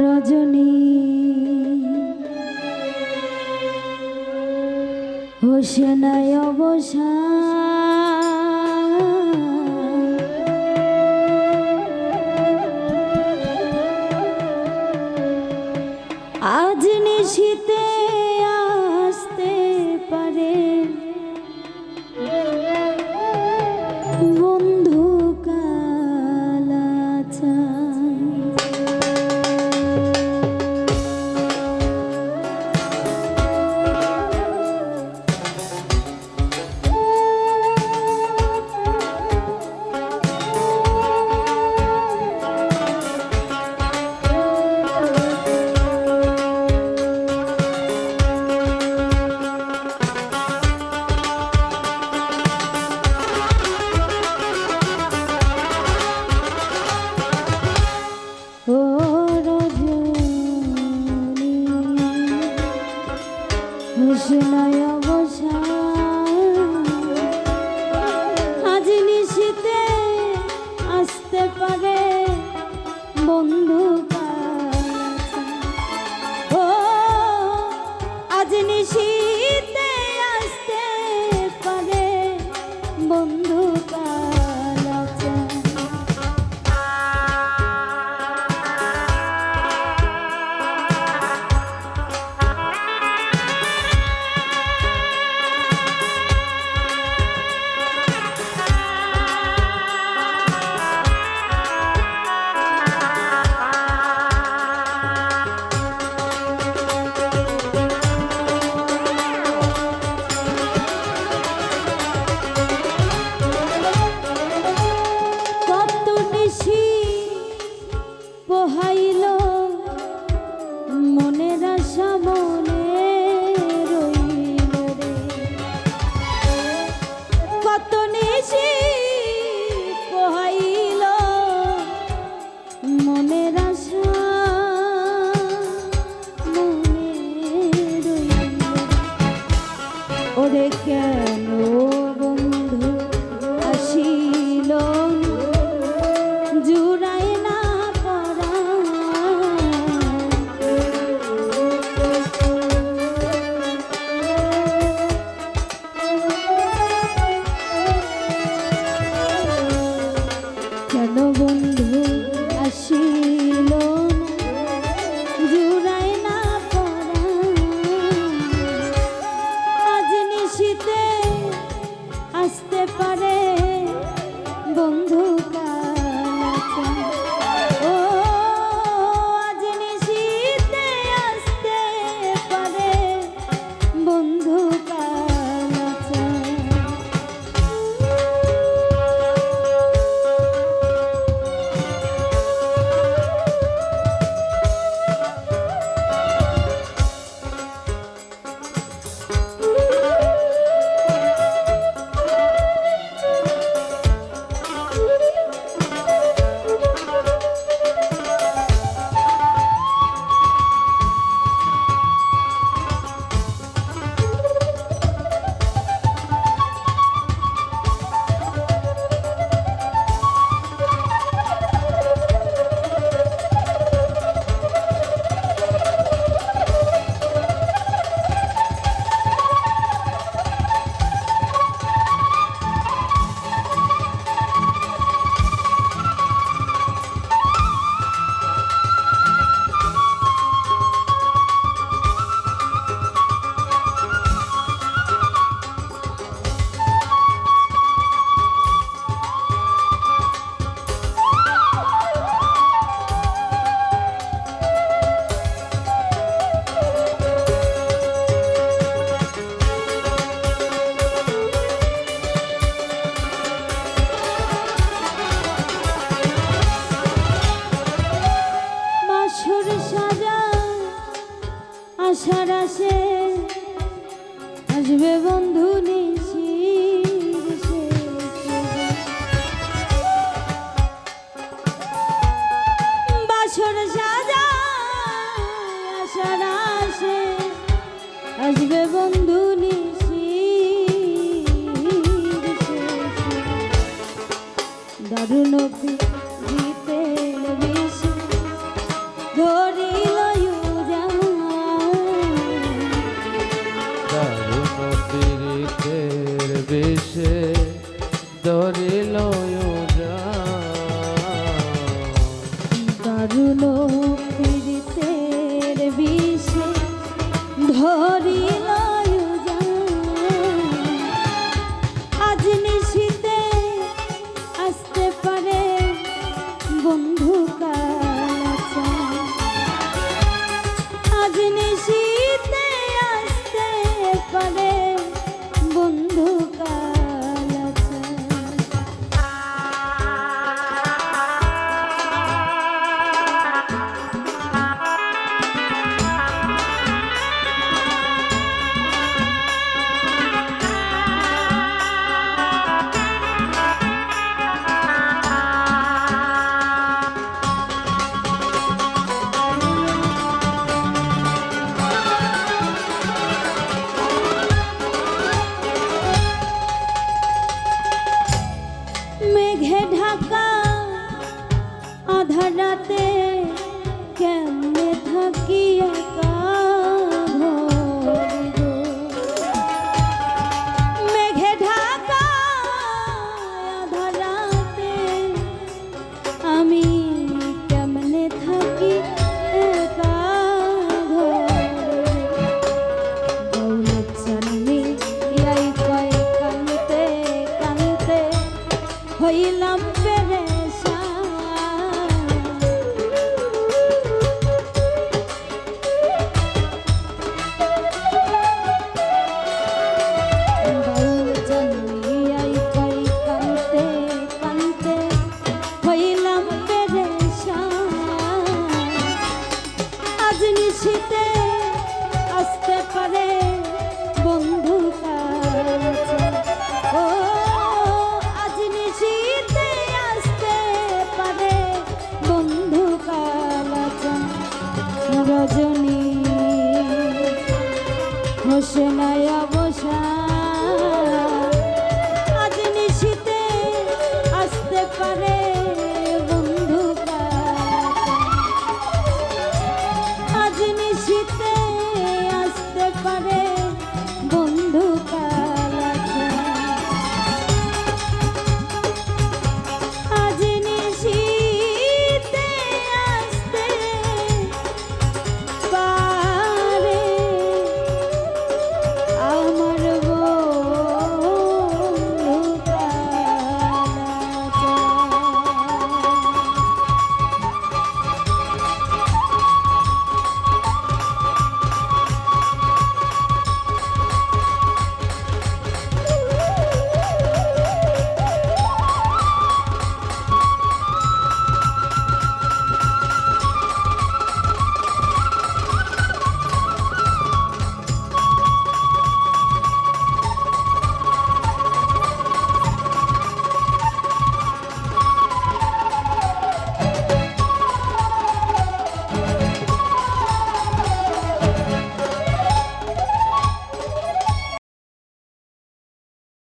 রজনী হোসেনায় অবসা হোসেনায় আসবে বন্ধু। nothing. আজ নিশিতে আসতে পারে বন্ধু ও আজ নিশিতে আসতে পারে বন্ধু কালাচন রজনী হোসেনায়